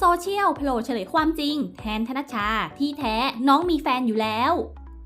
โซเชียลโผล่เฉลยความจริง แทนธนชา ที่แท้น้องมีแฟนอยู่แล้ว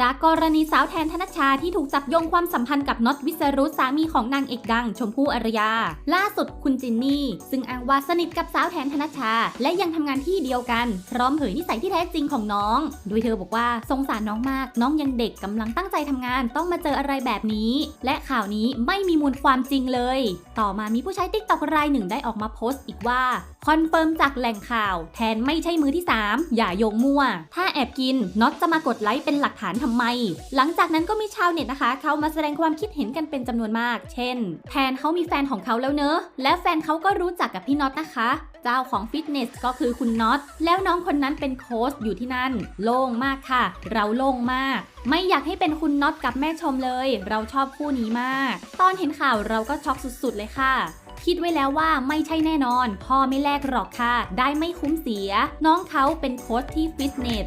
จากกรณีสาวแทนธนชาที่ถูกจับโยงความสัมพันธ์กับน็อตวิสรุตสามีของนางเอกดัง ชมพู่อารยา ล่าสุดคุณจินนี่ ซึ่งอ้างว่าสนิทกับสาวแทนธนชา และยังทำงานที่เดียวกัน พร้อมเผยนิสัยที่แท้จริงของน้อง โดยเธอบอกว่าสงสารน้องมาก น้องยังเด็กกำลังตั้งใจทำงาน ต้องมาเจออะไรแบบนี้ และข่าวนี้ไม่มีมูลความจริงเลย ต่อมามีผู้ใช้ติ๊กต็อกรายหนึ่งได้ออกมาโพสต์อีกว่าคอนเฟิร์มจากแหล่งข่าว แทนไม่ใช่มือที่ 3 อย่าโยงมั่ว ถ้าแอบกินน็อตจะมากดไลค์เป็นหลักฐานทำไม หลังจากนั้นก็มีชาวเน็ตนะคะ เขามาแสดงความคิดเห็นกันเป็นจำนวนมาก เช่น แทนเขามีแฟนของเขาแล้วเนอะและแฟนเขาก็รู้จักกับพี่น็อตนะคะ เจ้าของฟิตเนสก็คือคุณน็อต แล้วน้องคนนั้นเป็นโค้ชอยู่ที่นั่น โล่งมากค่ะ เราโล่งมาก ไม่อยากให้เป็นคุณน็อตกับแม่ชมเลย เราชอบคู่นี้มาก ตอนเห็นข่าวเราก็ช็อกสุดๆเลยค่ะคิดไว้แล้วว่าไม่ใช่แน่นอน พ่อไม่แลกหรอกค่ะ ได้ไม่คุ้มเสีย น้องเขาเป็นโค้ชที่ฟิตเนส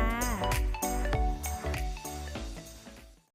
ะ